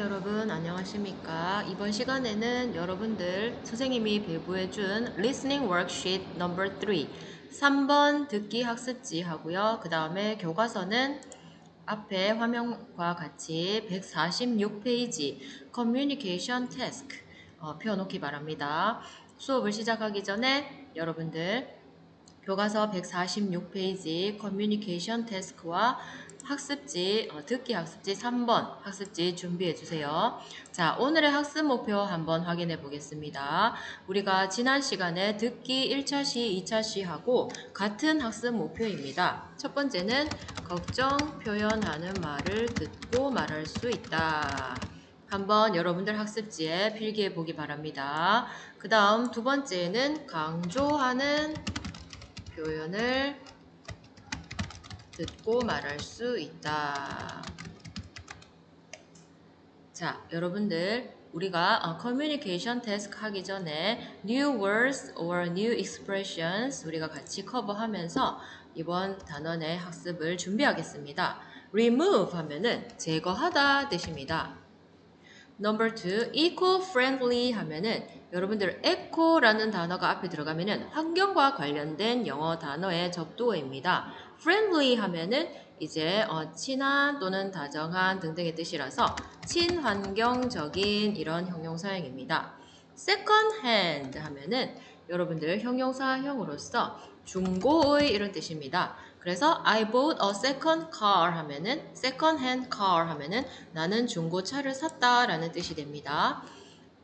여러분 안녕하십니까? 이번 시간에는 여러분들 선생님이 배부해준 listening worksheet number 3 3번 듣기 학습지 하고요. 그 다음에 교과서는 앞에 화면과 같이 146페이지 communication task 어, 펴놓기 바랍니다. 수업을 시작하기 전에 여러분들 교과서 146페이지 커뮤니케이션 태스크와 학습지, 어, 듣기 학습지 3번 학습지 준비해 주세요. 자, 오늘의 학습 목표 한번 확인해 보겠습니다. 우리가 지난 시간에 듣기 1차 시, 2차 시 하고 같은 학습 목표입니다. 첫 번째는 걱정 표현하는 말을 듣고 말할 수 있다. 한번 여러분들 학습지에 필기해 보기 바랍니다. 그 다음 두 번째는 강조하는 표현을 듣고 말할 수 있다. 자, 여러분들 우리가 커뮤니케이션 태스크 하기 전에 new words or new expressions 우리가 같이 커버하면서 이번 단원의 학습을 준비하겠습니다. remove 하면은 제거하다 뜻입니다. Number two, eco-friendly 하면은 여러분들 eco라는 단어가 앞에 들어가면은 환경과 관련된 영어 단어의 접두어입니다. Friendly 하면은 이제 어, 친한 또는 다정한 등등의 뜻이라서 친환경적인 이런 형용사형입니다. second hand 하면은 여러분들 형용사형으로서 중고의 이런 뜻입니다. 그래서 I bought a second car 하면은 second hand car 하면은 나는 중고차를 샀다라는 뜻이 됩니다.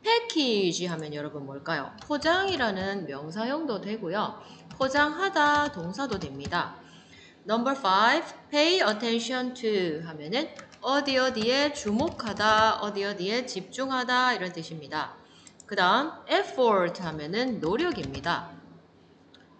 패키지 하면 여러분 뭘까요? 포장이라는 명사형도 되고요. 포장하다 동사도 됩니다. Number 5. Pay attention to 하면은 어디 어디에 주목하다, 어디 어디에 집중하다 이런 뜻입니다. 그 다음 effort 하면은 노력입니다.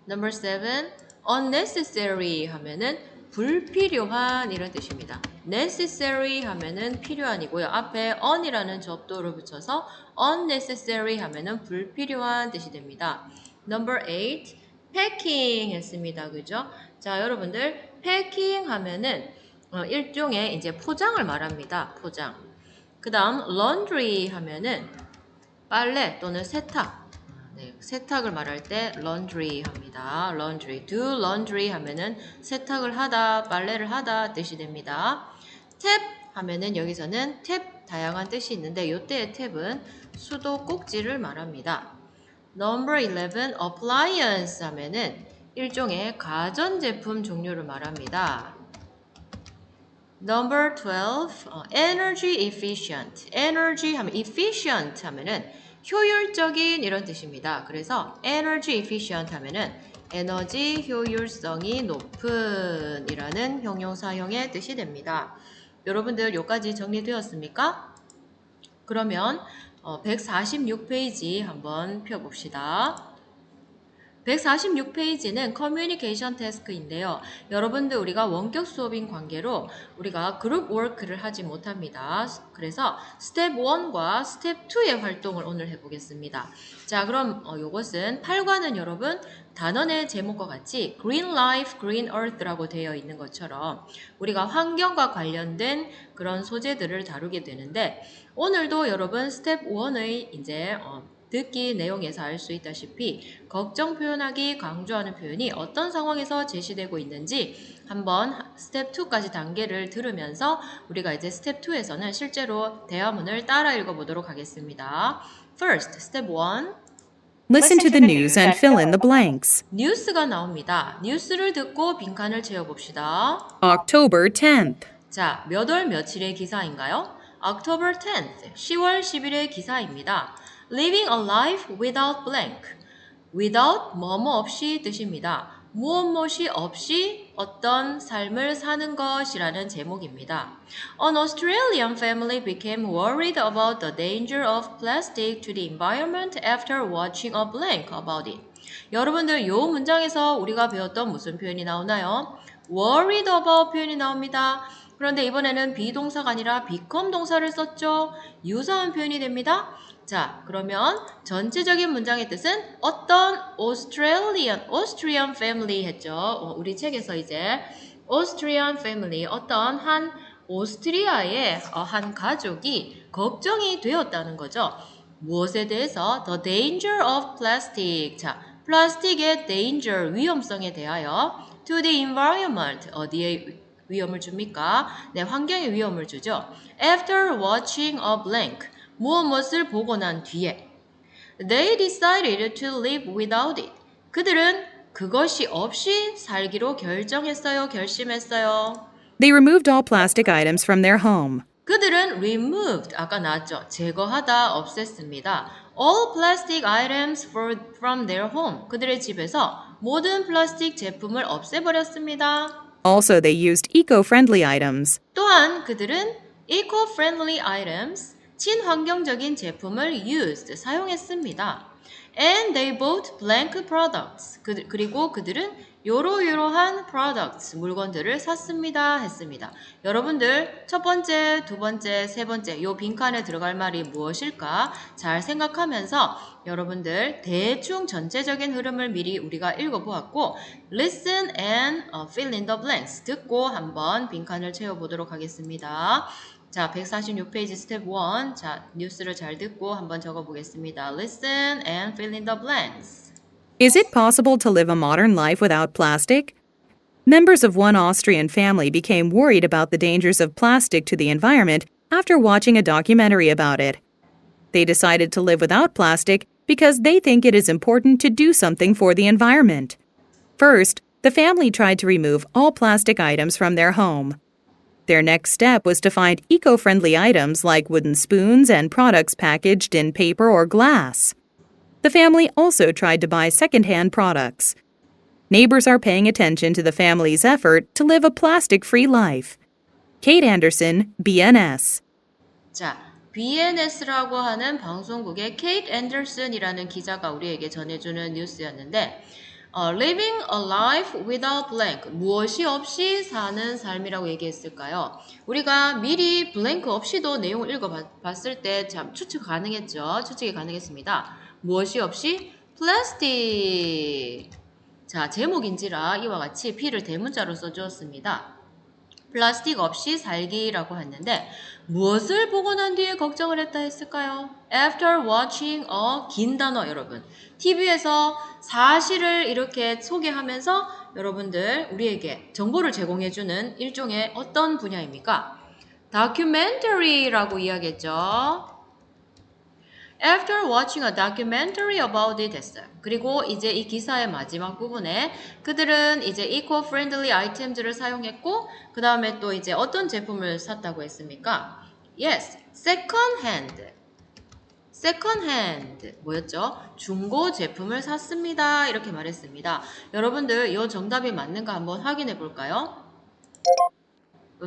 Number 7. unnecessary 하면은 불필요한 이런 뜻입니다. necessary 하면은 필요한이고요. 앞에 on이라는 접두를 붙여서 unnecessary 하면은 불필요한 뜻이 됩니다. Number 8. packing 했습니다. 그죠? 자, 여러분들 packing 하면은 어, 일종의 이제 포장을 말합니다. 포장. 그 다음 laundry 하면은 빨래 또는 세탁 네, 세탁을 말할 때 laundry 합니다. laundry. do laundry 하면은 세탁을 하다, 빨래를 하다 뜻이 됩니다. 탭 하면은 여기서는 탭 다양한 뜻이 있는데 요때의 탭은 수도 꼭지를 말합니다. number 11 appliance 하면은 일종의 가전제품 종류를 말합니다. Number 12, 어, energy efficient. energy 하면 efficient 하면은 효율적인 이런 뜻입니다. 그래서 energy efficient 하면은 에너지 효율성이 높은 이라는 형용사형의 뜻이 됩니다. 여러분들 여기까지 정리되었습니까? 그러면 146페이지 한번 펴봅시다. 146페이지는 커뮤니케이션 태스크인데요. 여러분들 우리가 원격 수업인 관계로 우리가 그룹 워크를 하지 못합니다. 그래서 스텝 1과 스텝 2의 활동을 오늘 해보겠습니다. 자, 그럼 어, 이것은 8과는 여러분 단원의 제목과 같이 Green Life, Green Earth라고 되어 있는 것처럼 우리가 환경과 관련된 그런 소재들을 다루게 되는데 오늘도 여러분 스텝 1의 이제 어, 듣기 내용에서 알 수 있다시피 걱정 표현하기 강조하는 표현이 어떤 상황에서 제시되고 있는지 한번 스텝 2까지 단계를 들으면서 우리가 이제 스텝 2에서는 실제로 대화문을 따라 읽어보도록 하겠습니다. First, step 1. Listen to the news and fill in the blanks. 뉴스가 나옵니다. 뉴스를 듣고 빈칸을 채워봅시다. October 10th. 자, 몇 월 며칠의 기사인가요? October 10th, 10월 10일의 기사입니다. Living a life without blank. without 뭐뭐 없이 뜻입니다. 무엇 무엇이 없이 어떤 삶을 사는 것이라는 제목입니다. An Australian family became worried about the danger of plastic to the environment after watching a blank about it. 여러분들 이 문장에서 우리가 배웠던 무슨 표현이 나오나요? worried about 표현이 나옵니다. 그런데 이번에는 비동사가 아니라 become 동사를 썼죠. 유사한 표현이 됩니다. 자, 그러면 전체적인 문장의 뜻은 어떤 Australian, Austrian family 했죠. 어, 우리 책에서 이제 Austrian family, 어떤 한 오스트리아의 어, 한 가족이 걱정이 되었다는 거죠. 무엇에 대해서? The danger of plastic. 자, 플라스틱의 danger, 위험성에 대하여 to the environment. 어디에 위험을 줍니까? 네, 환경에 위험을 주죠. After watching a blank. 무엇 무엇을 보고 난 뒤에. They decided to live without it. 그들은 그것이 없이 살기로 결정했어요. 결심했어요. They removed all plastic items from their home. 그들은 removed 아까 나왔죠. 제거하다 없앴습니다. All plastic items for, from their home. 그들의 집에서 모든 플라스틱 제품을 없애버렸습니다. Also, they used eco friendly items. 또한 그들은 eco-friendly items, 친환경적인 제품을 used, 사용했습니다. And they bought blank products. 그, 그리고 그들은 요로요로한 products, 물건들을 샀습니다. 했습니다. 여러분들, 첫 번째, 두 번째, 세 번째, 요 빈칸에 들어갈 말이 무엇일까? 잘 생각하면서 여러분들 대충 전체적인 흐름을 미리 우리가 읽어보았고, listen and uh, fill in the blanks. 듣고 한번 빈칸을 채워보도록 하겠습니다. 자, 146페이지 스텝 1. 자, 뉴스를 잘 듣고 한번 적어보겠습니다. Listen and fill in the blanks. Is it possible to live a modern life without plastic? Members of one Austrian family became worried about the dangers of plastic to the environment after watching a documentary about it. They decided to live without plastic because they think it is important to do something for the environment. First, the family tried to remove all plastic items from their home. Their next step was to find eco friendly items like wooden spoons and products packaged in paper or glass. The family also tried to buy secondhand products. Neighbors are paying attention to the family's effort to live a plastic free life. Kate Anderson, BNS. 자, BNS라고 하는 방송국의 케이트 앤더슨이라는 기자가 우리에게 전해주는 뉴스였는데, 어, living a life without blank. 무엇이 없이 사는 삶이라고 얘기했을까요? 우리가 미리 blank 없이도 내용을 읽어봤을 때 참 추측 가능했죠. 추측이 가능했습니다. 무엇이 없이? 플라스틱. 자, 제목인지라 이와 같이 P를 대문자로 써주었습니다. 플라스틱 없이 살기라고 했는데 무엇을 보고 난 뒤에 걱정을 했다 했을까요? After watching a 긴 단어 여러분. TV에서 사실을 이렇게 소개하면서 여러분들 우리에게 정보를 제공해주는 일종의 어떤 분야입니까? 다큐멘터리라고 이야기했죠. After watching a documentary about it 했어요. 그리고 이제 이 기사의 마지막 부분에 그들은 이제 eco-friendly items를 사용했고 그 다음에 또 이제 어떤 제품을 샀다고 했습니까? Yes, second hand. second hand 뭐였죠? 중고 제품을 샀습니다. 이렇게 말했습니다. 여러분들 이 정답이 맞는가 한번 확인해 볼까요?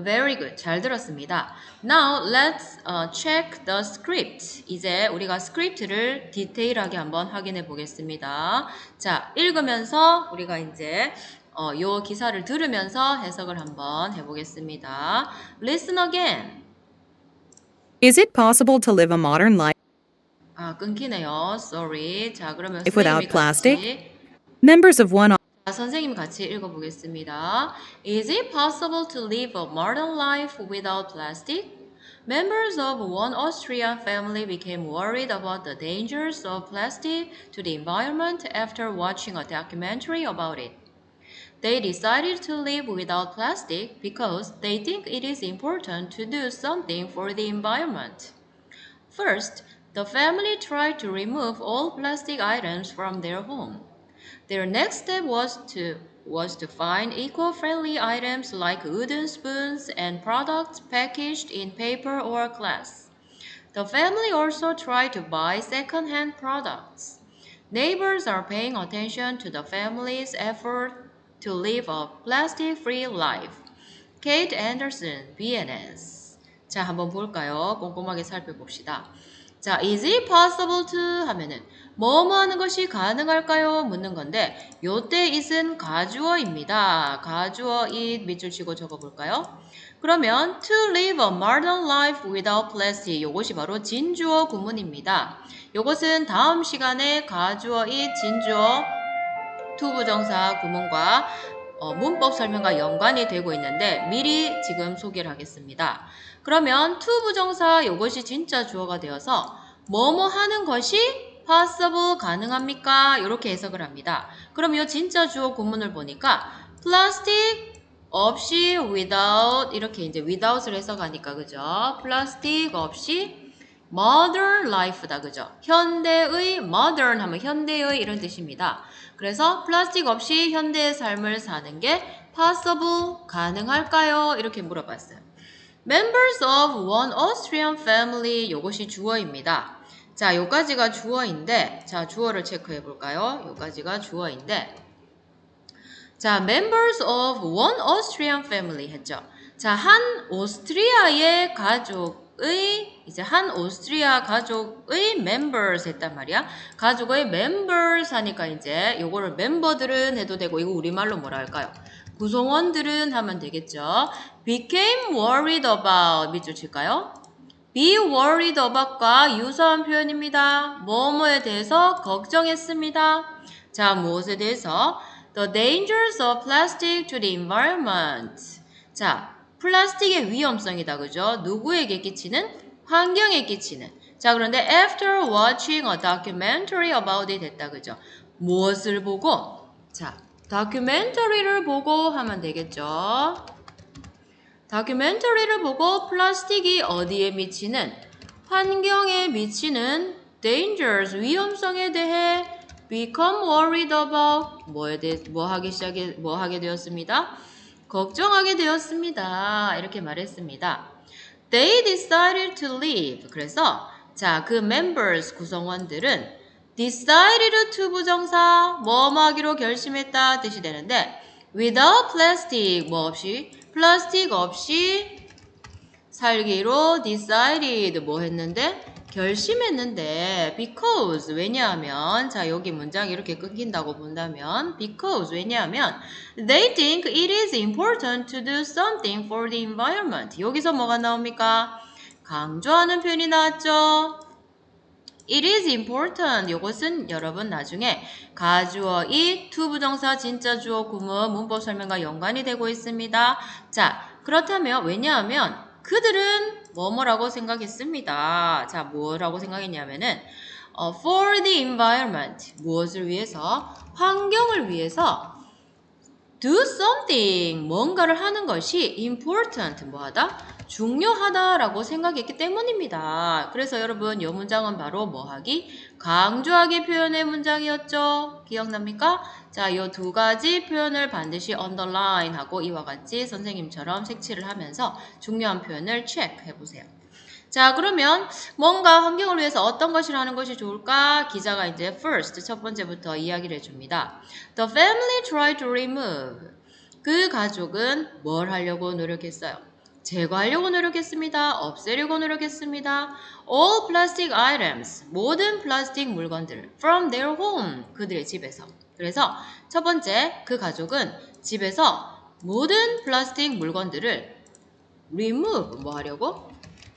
Very good. 잘 들었습니다. Now let's uh, check the script. 이제 우리가 스크립트를 디테일하게 한번 확인해 보겠습니다. 자, 읽으면서 우리가 이제 어, 요 기사를 들으면서 해석을 한번 해보겠습니다. Listen again. Is it possible to live a modern life 아, 끊기네요. Sorry. 자, 그러면 without plastic? members of one 자, 선생님 같이 읽어보겠습니다. Is it possible to live a modern life without plastic? Members of one Austrian family became worried about the dangers of plastic to the environment after watching a documentary about it. They decided to live without plastic because they think it is important to do something for the environment. First, the family tried to remove all plastic items from their home. Their next step was to was to find eco-friendly items like wooden spoons and products packaged in paper or glass. The family also tried to buy second-hand products. Neighbors are paying attention to the family's effort to live a plastic-free life. Kate Anderson, BNS. 자, 한번 볼까요? 꼼꼼하게 살펴봅시다. 자, is it possible to 하면은 뭐뭐 하는 것이 가능할까요? 묻는 건데 요때 it은 가주어입니다. 가주어 it 밑줄 치고 적어볼까요? 그러면 to live a modern life without plastic 요것이 바로 진주어 구문입니다. 요것은 다음 시간에 가주어 it 진주어 투부정사 구문과 어, 문법 설명과 연관이 되고 있는데 미리 지금 소개를 하겠습니다. 그러면 to 부정사 이것이 진짜 주어가 되어서 뭐뭐 하는 것이 possible 가능합니까? 이렇게 해석을 합니다. 그럼 이 진짜 주어 구문을 보니까 plastic 없이 without 이렇게 이제 without을 해석하니까 그죠? 플라스틱 없이 modern life다 그죠? 현대의 modern 하면 현대의 이런 뜻입니다. 그래서 플라스틱 없이 현대의 삶을 사는 게 possible 가능할까요? 이렇게 물어봤어요. Members of one Austrian family 요것이 주어입니다. 자, 요까지가 주어인데 자, 주어를 체크해 볼까요? 요까지가 주어인데 자, members of one Austrian family 했죠. 자, 한 오스트리아의 가족의 이제 한 오스트리아 가족의 members 했단 말이야. 가족의 members 하니까 이제 요거를 멤버들은 해도 되고 이거 우리말로 뭐라 할까요? 구성원들은 하면 되겠죠. became worried about 밑줄 칠까요? Be worried about과 유사한 표현입니다. 뭐뭐에 대해서 걱정했습니다. 자, 무엇에 대해서? The dangers of plastic to the environment. 자, 플라스틱의 위험성이다. 그죠? 누구에게 끼치는? 환경에 끼치는. 자, 그런데 after watching a documentary about it 했다. 그죠? 무엇을 보고? 자, 다큐멘터리를 보고 하면 되겠죠. 다큐멘터리를 보고 플라스틱이 어디에 미치는 환경에 미치는 dangers 위험성에 대해 become worried about 뭐에 대해 뭐 하기 시작해 뭐 하게 되었습니다. 걱정하게 되었습니다. 이렇게 말했습니다. They decided to leave. 그래서 자, 그 members 구성원들은 decided to 부정사 뭐뭐 하기로 결심했다 뜻이 되는데 without plastic 뭐 없이 플라스틱 없이 살기로 decided 뭐 했는데 결심했는데 because 왜냐하면 자 여기 문장이 이렇게 끊긴다고 본다면 because 왜냐하면 they think it is important to do something for the environment 여기서 뭐가 나옵니까? 강조하는 표현이 나왔죠. It is important. 이것은 여러분 나중에 가주어 이 to 부정사 진짜 주어 구문 문법 설명과 연관이 되고 있습니다. 자, 그렇다면 왜냐하면 그들은 뭐뭐라고 생각했습니다. 자, 뭐라고 생각했냐면은 어, for the environment 무엇을 위해서 환경을 위해서 do something 뭔가를 하는 것이 important 뭐하다 중요하다라고 생각했기 때문입니다. 그래서 여러분 이 문장은 바로 뭐하기 강조하기 표현의 문장이었죠. 기억납니까? 자, 이 두 가지 표현을 반드시 underline 하고 이와 같이 선생님처럼 색칠을 하면서 중요한 표현을 체크해 보세요. 자, 그러면 뭔가 환경을 위해서 어떤 것을 하는 것이 좋을까? 기자가 이제 first 첫 번째부터 이야기를 해 줍니다. The family tried to remove. 그 가족은 뭘 하려고 노력했어요? 제거하려고 노력했습니다. 없애려고 노력했습니다. All plastic items. 모든 플라스틱 물건들. From their home. 그들의 집에서. 그래서 첫 번째, 그 가족은 집에서 모든 플라스틱 물건들을 remove. 뭐 하려고?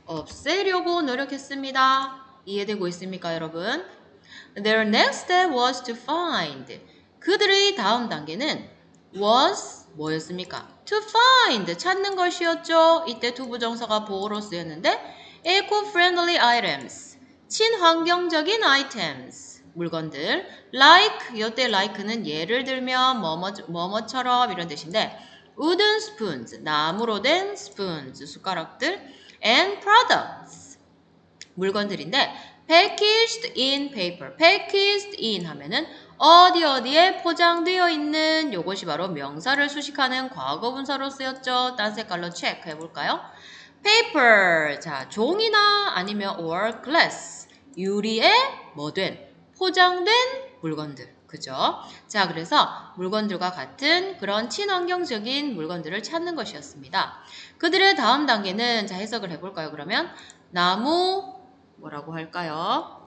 없애려고 노력했습니다. 이해되고 있습니까, 여러분? Their next step was to find. 그들의 다음 단계는 was 뭐였습니까? To find 찾는 것이었죠. 이때 투부정사가 보호로 쓰였는데 eco-friendly items 친환경적인 items 물건들 like 이때 like는 예를 들면 뭐뭐 뭐뭐처럼 이런 뜻인데 wooden spoons 나무로 된 spoons 숟가락들 and products 물건들인데 packaged in paper packaged in 하면은 어디 어디에 포장되어 있는 요것이 바로 명사를 수식하는 과거분사로 쓰였죠. 딴 색깔로 체크해 볼까요? paper 자 종이나 아니면 or glass 유리에 뭐된 포장된 물건들 그죠? 자 그래서 물건들과 같은 그런 친환경적인 물건들을 찾는 것이었습니다. 그들의 다음 단계는 자 해석을 해볼까요? 그러면 나무 뭐라고 할까요?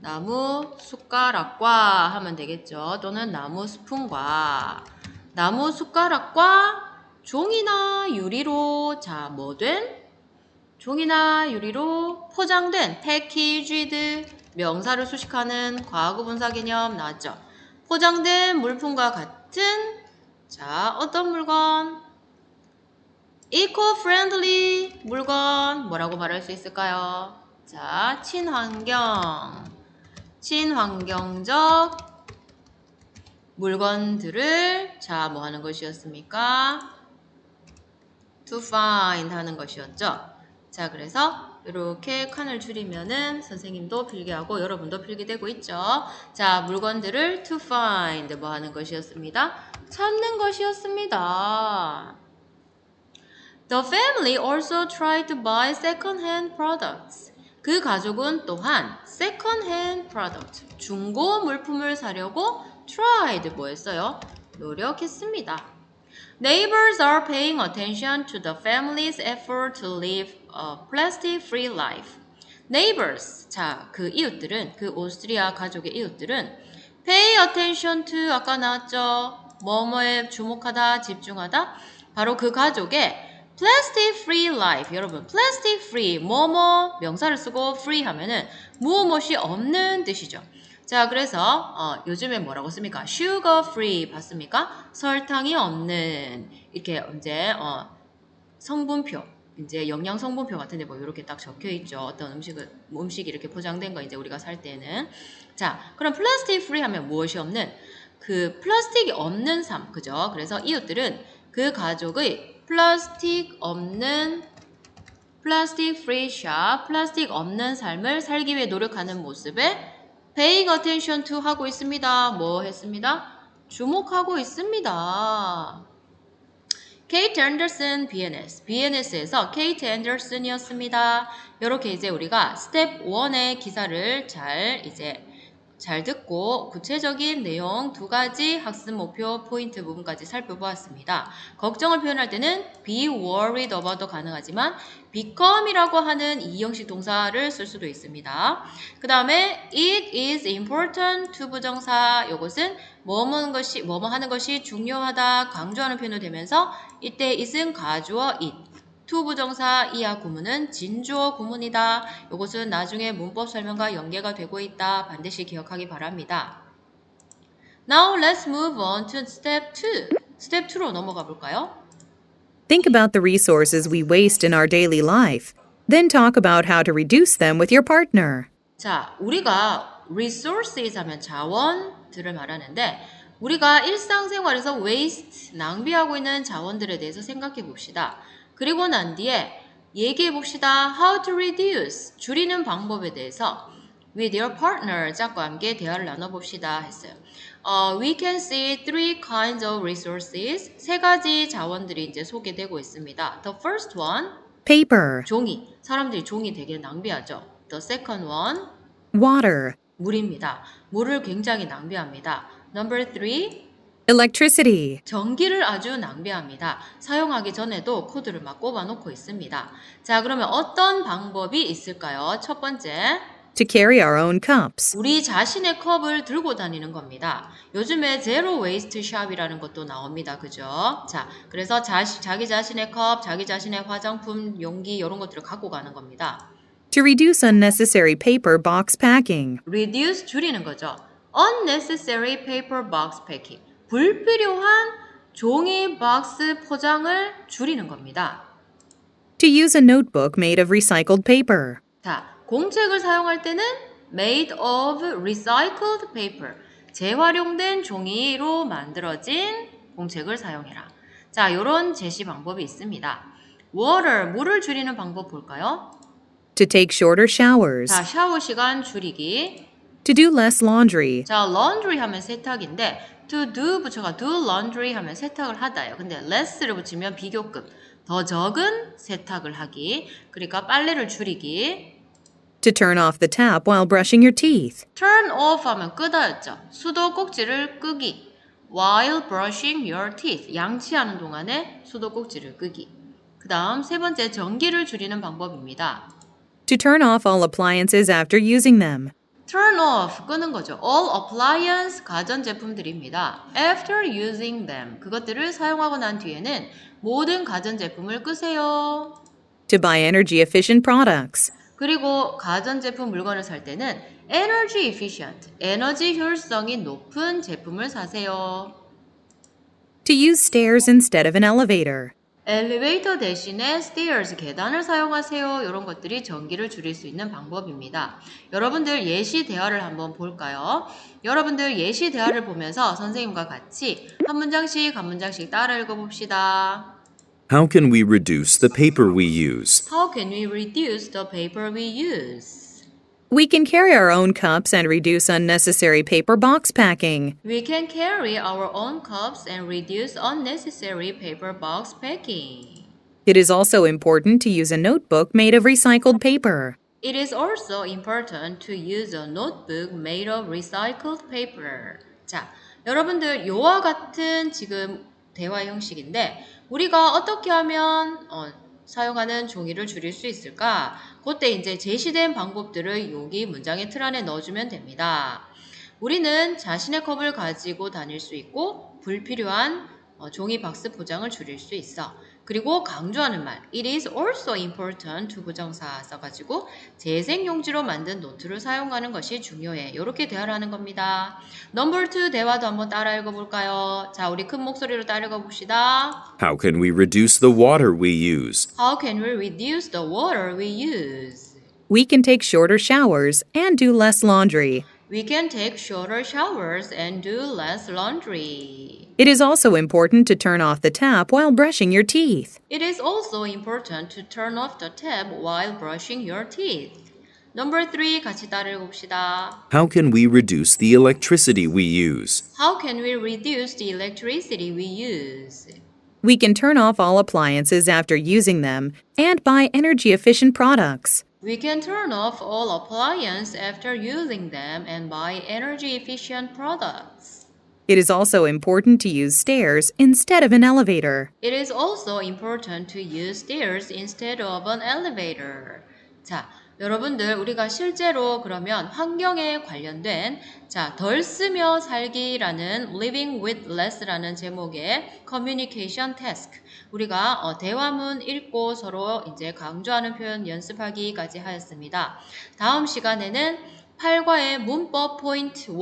나무 숟가락과 하면 되겠죠. 또는 나무 스푼과 나무 숟가락과 종이나 유리로 자 뭐된 종이나 유리로 포장된 패키지드 명사를 수식하는 과거 분사 개념 나왔죠. 포장된 물품과 같은 자, 어떤 물건? eco-friendly 물건 뭐라고 말할 수 있을까요? 자, 친환경, 친환경적 물건들을 자, 뭐 하는 것이었습니까? to find 하는 것이었죠. 자, 그래서 이렇게 칸을 줄이면은 선생님도 필기하고 여러분도 필기되고 있죠. 자, 물건들을 to find 뭐 하는 것이었습니다. 찾는 것이었습니다. The family also tried to buy second-hand products. 그 가족은 또한 second-hand product, 중고 물품을 사려고 tried 뭐 했어요? 노력했습니다. Neighbors are paying attention to the family's effort to live a plastic-free life. Neighbors, 자, 그 이웃들은, 그 오스트리아 가족의 이웃들은 pay attention to, 아까 나왔죠? 뭐뭐에 주목하다, 집중하다. 바로 그 가족의 plastic free life. 여러분, plastic free, 뭐뭐 명사를 쓰고 free 하면은 무엇이 없는 뜻이죠. 자, 그래서 어, 요즘에 뭐라고 씁니까? sugar free 봤습니까? 설탕이 없는 이렇게 이제 어, 성분표 이제 영양 성분표 같은데 뭐 이렇게 딱 적혀 있죠. 어떤 음식을 음식이 이렇게 포장된 거 이제 우리가 살 때는 자, 그럼 플라스틱 프리 하면 무엇이 없는 그 플라스틱이 없는 삶 그죠? 그래서 이웃들은 그 가족의 플라스틱 없는 플라스틱 프리 샵, 플라스틱 없는 삶을 살기 위해 노력하는 모습에 paying attention to 하고 있습니다. 뭐 했습니다? 주목하고 있습니다. 케이트 앤더슨 BNS. BNS에서 케이트 앤더슨이었습니다. 이렇게 이제 우리가 스텝 1의 기사를 잘 이제 잘 듣고 구체적인 내용 두 가지 학습 목표 포인트 부분까지 살펴보았습니다. 걱정을 표현할 때는 be worried about도 가능하지만 become이라고 하는 이 형식 동사를 쓸 수도 있습니다. 그 다음에 it is important to 부정사 이것은 뭐뭐 것이 뭐뭐 하는 것이 중요하다 강조하는 표현으로 되면서 이때 it은 가주어 it to 부정사 이하 구문은 진주어 구문이다. 이것은 나중에 문법 설명과 연계가 되고 있다. 반드시 기억하기 바랍니다. Now let's move on to step 2. 스텝 2로 넘어가 볼까요? Think about the resources we waste in our daily life. Then talk about how to reduce them with your partner. 자, 우리가 resources 하면 자원들을 말하는데 우리가 일상생활에서 waste, 낭비하고 있는 자원들에 대해서 생각해 봅시다. 그리고 난 뒤에 얘기해 봅시다. How to reduce, 줄이는 방법에 대해서 with your partner, 짝과 함께 대화를 나눠봅시다 했어요. 어, we can see three kinds of resources. 세 가지 자원들이 이제 소개되고 있습니다. The first one, Paper, 종이. 사람들이 종이 되게 낭비하죠. The second one, water, 물입니다. 물을 굉장히 낭비합니다. Number three, electricity, 전기를 아주 낭비합니다. 사용하기 전에도 코드를 막 꼽아 놓고 있습니다. 자, 그러면 어떤 방법이 있을까요? 첫 번째, to carry our own cups, 우리 자신의 컵을 들고 다니는 겁니다. 요즘에 제로 웨이스트 샵이라는 것도 나옵니다. 그죠? 자, 그래서 자시, 자기 자신의 컵, 자기 자신의 화장품, 용기 이런 것들을 갖고 가는 겁니다. to reduce unnecessary paper box packing, reduce 줄이는 거죠. unnecessary paper box packing. 불필요한 종이 박스 포장을 줄이는 겁니다. to use a notebook made of recycled paper, 자, 공책을 사용할 때는 made of recycled paper. 재활용된 종이로 만들어진 공책을 사용해라. 자, 요런 제시 방법이 있습니다. water, 물을 줄이는 방법 볼까요? to take shorter showers, 자, 샤워 시간 줄이기. to do less laundry, 자, laundry 하면 세탁인데 to do 붙여가 do laundry 하면 세탁을 하다예요. 근데 less를 붙이면 비교급 더 적은 세탁을 하기. 그러니까 빨래를 줄이기. to turn off the tap while brushing your teeth, turn off 하면 끄다였죠. 수도 꼭지를 끄기. while brushing your teeth 양치하는 동안에 수도 꼭지를 끄기. 그 다음 세 번째 전기를 줄이는 방법입니다. to turn off all appliances after using them, turn off 끄는 거죠. all appliance 가전 제품들입니다. after using them 그것들을 사용하고 난 뒤에는 모든 가전 제품을 끄세요. to buy energy efficient products, 그리고 가전 제품 물건을 살 때는 energy efficient 에너지 효율성이 높은 제품을 사세요. to use stairs instead of an elevator. 엘리베이터 대신에 stairs, 계단을 사용하세요. 이런 것들이 전기를 줄일 수 있는 방법입니다. 여러분들 예시 대화를 한번 볼까요? 여러분들 예시 대화를 보면서 선생님과 같이 한 문장씩 한 문장씩 따라 읽어봅시다. How can we reduce the paper we use? How can we reduce the paper we use? We can carry our own cups and reduce unnecessary paper box packing. We can carry our own cups and reduce unnecessary paper box packing. It is also important to use a notebook made of recycled paper. It is also important to use a notebook made of recycled paper. 자, 여러분들 요와 같은 지금 대화 형식인데 우리가 어떻게 하면 어, 사용하는 종이를 줄일 수 있을까? 그때 이제 제시된 방법들을 여기 문장의 틀 안에 넣어주면 됩니다. 우리는 자신의 컵을 가지고 다닐 수 있고 불필요한 어, 종이 박스 포장을 줄일 수 있어. 그리고 강조하는 말 It is also important to 부정사 써가지고 재생용지로 만든 노트를 사용하는 것이 중요해. 이렇게 대화를 하는 겁니다. 넘버 2 대화도 한번 따라 읽어볼까요? 자, 우리 큰 목소리로 따라 읽어봅시다. How can we reduce the water we use? How can we reduce the water we use? We can take shorter showers and do less laundry. We can take shorter showers and do less laundry. It is also important to turn off the tap while brushing your teeth. It is also important to turn off the tap while brushing your teeth. Number 3 같이 따라 읽읍시다. How can we reduce the electricity we use? How can we reduce the electricity we use? We can turn off all appliances after using them and buy energy efficient products. We can turn off all appliances after using them and buy energy efficient products. It is also important to use stairs instead of an elevator. It is also important to use stairs instead of an elevator. 자, 여러분들 우리가 실제로 그러면 환경에 관련된 자, 덜 쓰며 살기라는 living with less라는 제목의 communication task 우리가 어, 대화문 읽고 서로 이제 강조하는 표현 연습하기까지 하였습니다. 다음 시간에는 8과의 문법 포인트 1,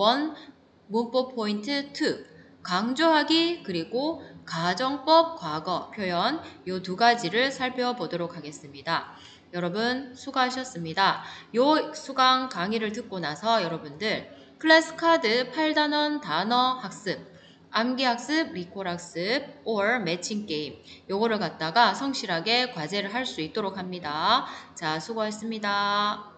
문법 포인트 2 강조하기 그리고 가정법 과거 표현 요 두 가지를 살펴보도록 하겠습니다. 여러분 수고하셨습니다. 요 수강 강의를 듣고 나서 여러분들 클래스 카드 8단원 단어 학습 암기 학습, 리콜 학습, or 매칭 게임 요거를 갖다가 성실하게 과제를 할 수 있도록 합니다. 자, 수고하셨습니다.